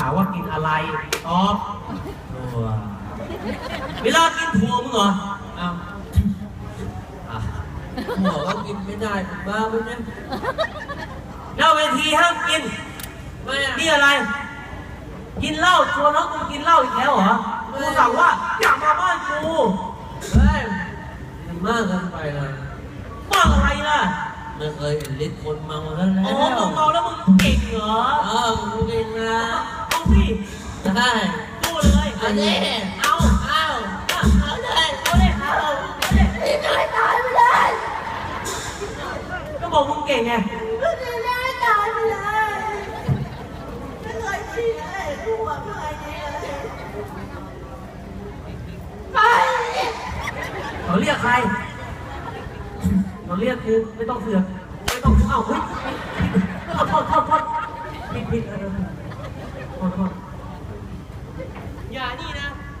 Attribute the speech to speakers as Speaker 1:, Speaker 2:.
Speaker 1: ถามว่ากินอะไรตอบถั่วเวลากินถั่วมึงเหรอ
Speaker 2: อ้าว
Speaker 1: อะ
Speaker 2: หัวก็กินไม่ได้ผมบ้าไหมเนี่ย
Speaker 1: หน้าเวทีห้ามกิน
Speaker 2: ไม่อะ
Speaker 1: นี่อะไร กินเหล้าชวนน้องกูกินเหล้าอีกแล้วเหรอ กูสั่งว่าอย่ามาบ้านกู
Speaker 2: เฮ้ยมันมากเกินไปเลย
Speaker 1: บ้าอะไรล่ะ
Speaker 2: ไม่เคยเห็นฤทธิ์คนเมาแล้วแล้
Speaker 1: อ๋อ
Speaker 2: ได้
Speaker 1: พูเลย
Speaker 2: เอาดิ
Speaker 1: เอา
Speaker 2: เอาเอาเลย
Speaker 1: เอาเลยเอาเลย
Speaker 2: ไม่ได้ตายไม่ได้
Speaker 1: ก็บอกมึงเก่งไง
Speaker 2: ไม่ได้ตายไม่ได้ไม่เคยกินเลยกูอะไม่เคยกินเลยไป
Speaker 1: เขาเรียกใครเขาเรียกกูไม่ต้องเสือกไม่ต้องเอ้าเฮ้ยโทษโทษโทษโทษผิดผิดเออ 我靠